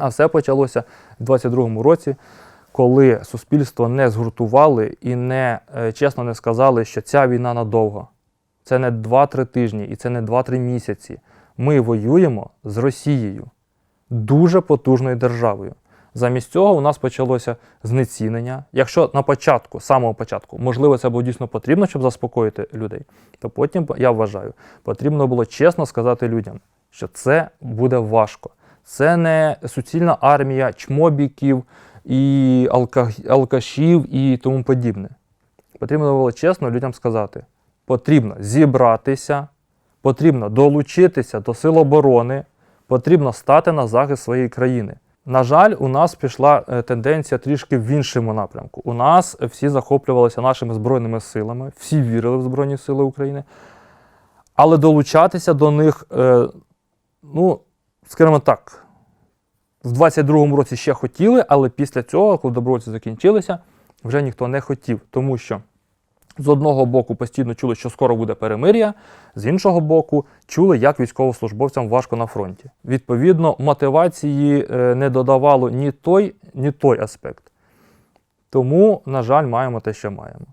А все почалося в 22-му році, коли суспільство не згуртували і не е, чесно не сказали, що ця війна надовго. Це не 2-3 тижні і це не 2-3 місяці. Ми воюємо з Росією, дуже потужною державою. Замість цього у нас почалося знецінення. Якщо на початку, з самого початку, можливо, це було дійсно потрібно, щоб заспокоїти людей, то потім, я вважаю, потрібно було чесно сказати людям, що це буде важко. Це не суцільна армія чмобіків і алкашів і тому подібне. Потрібно було чесно людям сказати: потрібно зібратися, потрібно долучитися до сил оборони, потрібно стати на захист своєї країни. На жаль, у нас пішла е, тенденція трішки в іншому напрямку. У нас всі захоплювалися нашими збройними силами, всі вірили в Збройні Сили України, але долучатися до них, е, ну, скажімо так, в 22-му році ще хотіли, але після цього, коли добровольці закінчилися, вже ніхто не хотів, тому що з одного боку постійно чули, що скоро буде перемир'я, з іншого боку, чули, як військовослужбовцям важко на фронті. Відповідно, мотивації е, не додавало ні той, ні той аспект. Тому, на жаль, маємо те, що маємо.